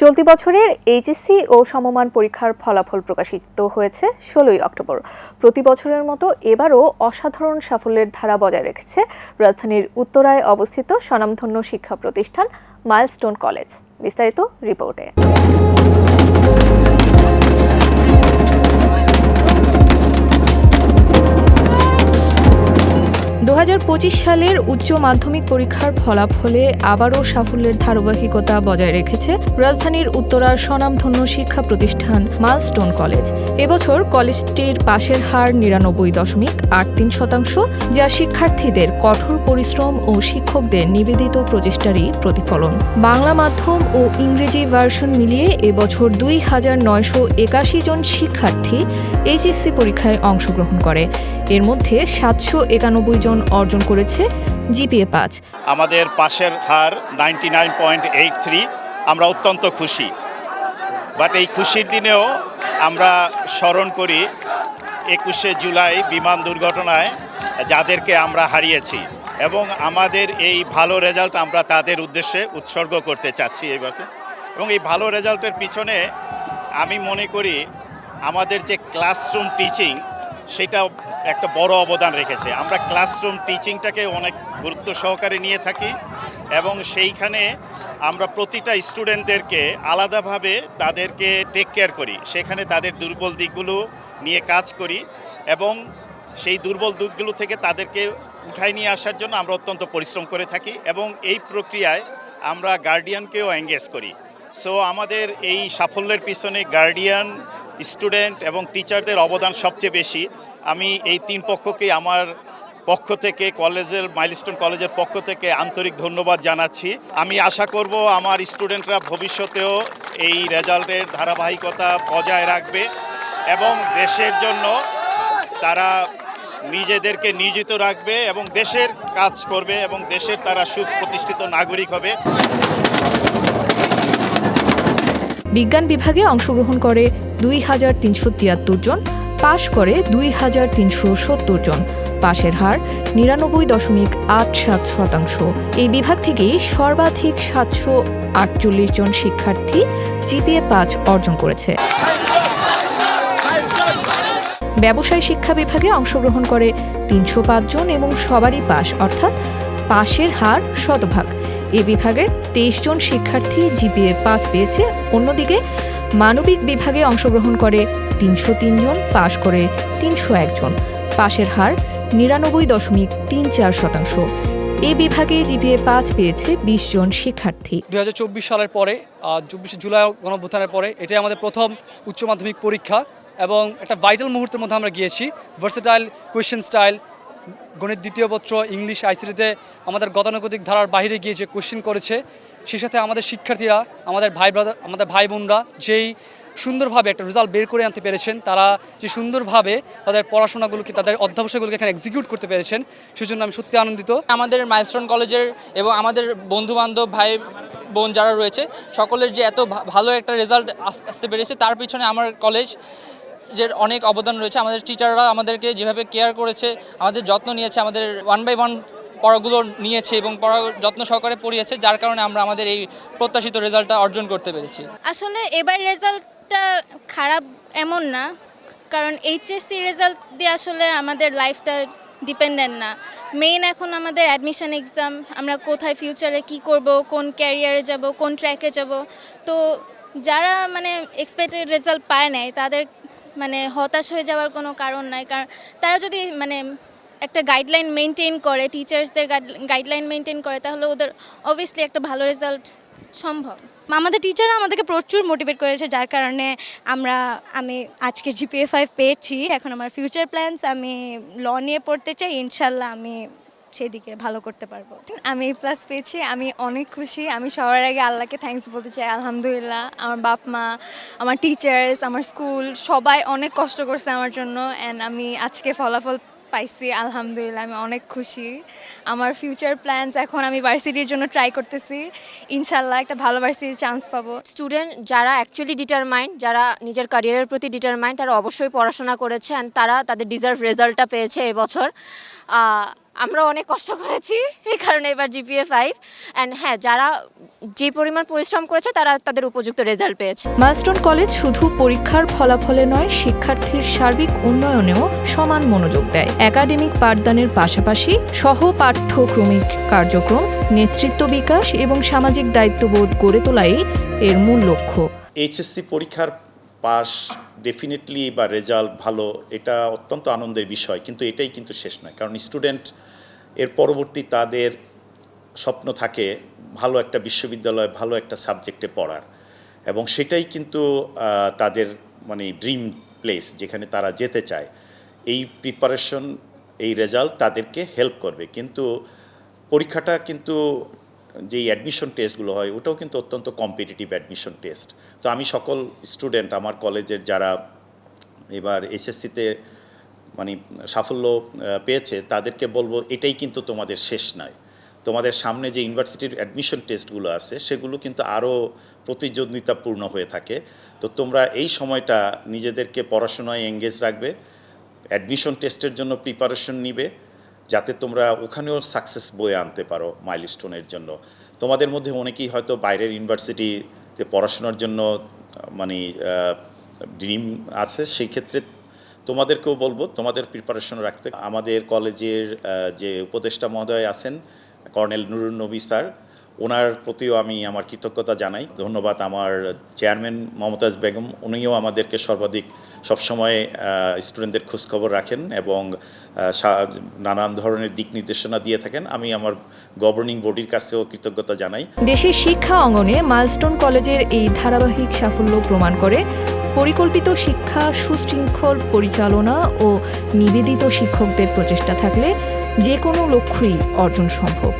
চলতি বছরের এইচএসসি ও সমমান পরীক্ষার ফলাফল প্রকাশিত হয়েছে ষোলোই অক্টোবর। প্রতি বছরের মতো এবারও অসাধারণ সাফল্যের ধারা বজায় রেখেছে রাজধানীর উত্তরায় অবস্থিত স্বনামধন্য শিক্ষা প্রতিষ্ঠান মাইলস্টোন কলেজ। বিস্তারিত রিপোর্টে। দু হাজার পঁচিশ সালের উচ্চ মাধ্যমিক পরীক্ষার ফলাফলে আবারও সাফল্যের ধারাবাহিকতা বজায় রেখেছে রাজধানীর উত্তরার স্বনামধন্য শিক্ষা প্রতিষ্ঠান মাইলস্টোন কলেজ। এবছর কলেজটির পাশের হার নিরানব্বই দশমিক আট তিন শতাংশ, যা শিক্ষার্থীদের কঠোর পরিশ্রম ও শিক্ষকদের নিবেদিত প্রচেষ্টারই প্রতিফলন। বাংলা মাধ্যম ও ইংরেজি ভার্সন মিলিয়ে এবছর দুই হাজার নয়শো একাশি জন শিক্ষার্থী এইচএসসি পরীক্ষায় অংশগ্রহণ করে। এর মধ্যে সাতশো একানব্বই জন অর্জন করেছে জিপিএ পাঁচ। আমাদের পাশের হার ninety nine point eight three, আমরা অত্যন্ত খুশি। বাট এই খুশির দিনেও আমরা স্মরণ করি একুশে জুলাই বিমান দুর্ঘটনায় যাদেরকে আমরা হারিয়েছি এবং আমাদের এই ভালো রেজাল্ট আমরা তাদের উদ্দেশ্যে উৎসর্গ করতে চাচ্ছি এইভাবে এবং এই ভালো রেজাল্টের পিছনে আমি মনে করি আমাদের যে ক্লাসরুম টিচিং সেটা একটা বড় অবদান রেখেছে। আমরা ক্লাসরুম টিচিংটাকে অনেক গুরুত্ব সহকারে নিয়ে থাকি এবং সেইখানে আমরা প্রতিটা স্টুডেন্টদেরকে আলাদাভাবে তাদেরকে টেক কেয়ার করি। সেখানে তাদের দুর্বল দিকগুলো নিয়ে কাজ করি এবং সেই দুর্বল দিকগুলো থেকে তাদেরকে উঠাই নিয়ে আসার জন্য আমরা অত্যন্ত পরিশ্রম করে থাকি এবং এই প্রক্রিয়ায় আমরা গার্ডিয়ানকেও এঙ্গেজ করি। সো আমাদের এই সাফল্যের পিছনে গার্ডিয়ান স্টুডেন্ট এবং টিচারদের অবদান সবচেয়ে বেশি। আমি এই তিন পক্ষকে আমার পক্ষ থেকে, কলেজের, মাইলস্টোন কলেজের পক্ষ থেকে আন্তরিক ধন্যবাদ জানাচ্ছি। আমি আশা করব আমার স্টুডেন্টরা ভবিষ্যতেও এই রেজাল্টের ধারাবাহিকতা বজায় রাখবে এবং দেশের জন্য তারা নিজেদেরকে নিয়োজিত রাখবে এবং দেশের কাজ করবে এবং দেশের তারা সুপ্রতিষ্ঠিত নাগরিক হবে। বিজ্ঞান বিভাগে অংশগ্রহণ করে দুই হাজার তিনশো তিয়াত্তর জন, পাশ করে দুই হাজার তিনশো সত্তর জন। পাশের হার নিরানব্বই দশমিক আট সাত শতাংশ। এই বিভাগ থেকেই সর্বাধিক সাতশো আটচল্লিশ জন শিক্ষার্থী জিপিএ পাঁচ অর্জন করেছে। ব্যবসায় শিক্ষা বিভাগে অংশগ্রহণ করে তিনশো পাঁচ জন এবং সবারই পাশ, অর্থাৎ পাশের হার শতভাগ। এ বিভাগের তেইশ জন শিক্ষার্থী জিপিএ পাঁচ পেয়েছে। অন্যদিকে মানবিক বিভাগে অংশগ্রহণ করে তিনশো জন, পাশ করে তিনশো একজন পাশের হার নিরানব্বই দশমিক তিন চার শতাংশ। এ বিভাগে জিপিএ পাঁচ পেয়েছে বিশ জন শিক্ষার্থী। দুই হাজার চব্বিশ সালের পরে চব্বিশে জুলাই গণভ্যুত্থানের পরে, এটাই আমাদের প্রথম উচ্চ মাধ্যমিক পরীক্ষা এবং একটা ভাইটাল মুহূর্তের মধ্যে আমরা গিয়েছি ভার্সেটাইল কোয়েশ্চেন স্টাইল গণিত দ্বিতীয় পত্র, ইংলিশ, আইসিটিতে আমাদের গতানুগতিক ধারার বাইরে গিয়ে যে কোয়েশ্চেন করেছে সেই সাথে আমাদের শিক্ষার্থীরা, আমাদের ভাই ব্রাদার আমাদের ভাই বোনরা যেই সুন্দরভাবে একটা রেজাল্ট বের করে আনতে পেরেছেন, তারা যে সুন্দরভাবে তাদের পড়াশোনাগুলোকে, তাদের অধ্যাবসায়গুলোকে এখানে এক্সিকিউট করতে পেরেছেন, সেজন্য আমি সত্যি আনন্দিত। আমাদের মাইলস্টোন কলেজের এবং আমাদের বন্ধু বান্ধব ভাই বোন যারা রয়েছে, সকলের যে এত ভালো একটা রেজাল্ট আসতে পেরেছে, তার পিছনে আমার কলেজ যে অনেক অবদান রয়েছে, আমাদের টিচাররা আমাদেরকে যেভাবে কেয়ার করেছে, আমাদের যত্ন নিয়েছে, আমাদের ওয়ান বাই ওয়ান পড়াগুলো নিয়েছে এবং পড়া যত্ন সহকারে পড়িয়েছে, যার কারণে আমরা আমাদের এই প্রত্যাশিত রেজাল্টটা অর্জন করতে পেরেছি। আসলে এবার রেজাল্টটা খারাপ এমন না, কারণ এইচএসসি রেজাল্ট দিয়ে আসলে আমাদের লাইফটা ডিপেন্ডেন্ট না। মেইন এখন আমাদের অ্যাডমিশন এক্সাম আমরা কোথায় ফিউচারে কি করব, কোন ক্যারিয়ারে যাব, কোন ট্র্যাকে যাব। তো যারা মানে এক্সপেক্টেড রেজাল্ট পায় নাই, তাদের মানে হতাশ হয়ে যাওয়ার কোনো কারণ নাই। কারণ তারা যদি মানে একটা গাইডলাইন মেনটেন করে টিচার্সদের গাইডলাইন মেনটেন করে, তাহলে ওদের অবভিয়াসলি একটা ভালো রেজাল্ট সম্ভব। আমাদের টিচাররা আমাদেরকে প্রচুর মোটিভেট করেছে, যার কারণে আমরা, আমি আজকে জিপিএ ফাইভ পেয়েছি। এখন আমার ফিউচার প্ল্যানস আমি ল নিয়ে পড়তে চাই। ইনশাল্লাহ আমি সেদিকে ভালো করতে পারব। আমি প্লাস পেয়েছি আমি অনেক খুশি আমি সবার আগে আল্লাহকে থ্যাঙ্কস বলতে চাই আলহামদুলিল্লাহ। আমার বাপ মা আমার টিচার্স আমার স্কুল সবাই অনেক কষ্ট করছে আমার জন্য অ্যান্ড আমি আজকে ফলাফল পাইছি আলহামদুলিল্লাহ আমি অনেক খুশি। আমার ফিউচার প্ল্যানস এখন আমি ভার্সিটির জন্য ট্রাই করতেছি। ইনশাল্লাহ একটা ভালো ভার্সিটির চান্স পাবো। স্টুডেন্ট যারা অ্যাকচুয়ালি ডিটারমাইন্ড যারা নিজের ক্যারিয়ারের প্রতি ডিটারমাইন্ড তারা অবশ্যই পড়াশোনা করেছে অ্যান্ড তারা তাদের ডিজার্ভ রেজাল্টটা পেয়েছে এবছর। আমরা অনেক কষ্ট করেছি এই কারণে এবার জিপিএ ফাইভ অ্যান্ড হ্যাঁ যারা যে পরিমাণ পরিশ্রম করেছে তারা তাদের উপযুক্ত রেজাল্ট পেয়েছে। মাইলস্টোন কলেজ শুধু পরীক্ষার ফলাফলে নয় শিক্ষার্থীর সার্বিক উন্নয়নেও সমান মনোযোগ দেয়। একাডেমিক পাঠদানের পাশাপাশি সহ পাঠ্যক্রমিক কার্যক্রম নেতৃত্ব বিকাশ এবং সামাজিক দায়িত্ববোধ গড়ে তোলাই এর মূল লক্ষ্য। এইচএসসি পরীক্ষার পাস ডেফিনেটলি বা রেজাল্ট ভালো, এটা অত্যন্ত আনন্দের বিষয়। কিন্তু এটাই কিন্তু শেষ নয়। কারণ স্টুডেন্ট এর পরবর্তী তাদের স্বপ্ন থাকে ভালো একটা বিশ্ববিদ্যালয়, ভালো একটা সাবজেক্টে পড়ার। এবং সেটাই কিন্তু তাদের মানে ড্রিম প্লেস যেখানে তারা যেতে চায়। এই প্রিপারেশন এই রেজাল্ট তাদেরকে হেল্প করবে। কিন্তু পরীক্ষাটা কিন্তু যেই অ্যাডমিশন টেস্টগুলো হয়, ওটাও কিন্তু অত্যন্ত কম্পিটিটিভ অ্যাডমিশন টেস্ট তো আমি সকল স্টুডেন্ট আমার কলেজের যারা এবার এসএসসিতে মানে সাফল্য পেয়েছে, তাদেরকে বলব এটাই কিন্তু তোমাদের শেষ নয়। তোমাদের সামনে যে ইউনিভার্সিটির অ্যাডমিশন টেস্টগুলো আছে, সেগুলো কিন্তু আরও প্রতিদ্বন্দ্বিতাপূর্ণ হয়ে থাকে। তো তোমরা এই সময়টা নিজেদেরকে পড়াশোনায় এঙ্গেজ রাখবে অ্যাডমিশন টেস্টের জন্য প্রিপারেশন নিবে যাতে তোমরা ওখানেও সাকসেস বয়ে আনতে পারো মাইলস্টোনের জন্য। তোমাদের মধ্যে অনেকেই হয়তো বাইরের ইউনিভার্সিটিতে পড়াশোনার জন্য মানে ড্রিম আছে, সেই ক্ষেত্রে তোমাদেরকেও বলব, তোমাদের প্রিপারেশন রাখতে। আমাদের কলেজের যে উপদেষ্টা মহোদয় আছেন, কর্নেল নুরুন নবী স্যার ওনার প্রতিও আমি আমার কৃতজ্ঞতা জানাই। ধন্যবাদ আমার চেয়ারম্যান মমতাজ বেগম। উনিও আমাদেরকে সর্বাধিক সবসময় স্টুডেন্টদের খোঁজখবর রাখেন এবং নানান ধরনের দিক নির্দেশনা দিয়ে থাকেন। আমি আমার গভর্নিং বডির কাছেও কৃতজ্ঞতা জানাই। দেশের শিক্ষা অঙ্গনে মাইলস্টোন কলেজের এই ধারাবাহিক সাফল্য প্রমাণ করে পরিকল্পিত শিক্ষা সুশৃঙ্খল পরিচালনা ও নিবেদিত শিক্ষকদের প্রচেষ্টা থাকলে যে কোনো লক্ষ্যই অর্জন সম্ভব।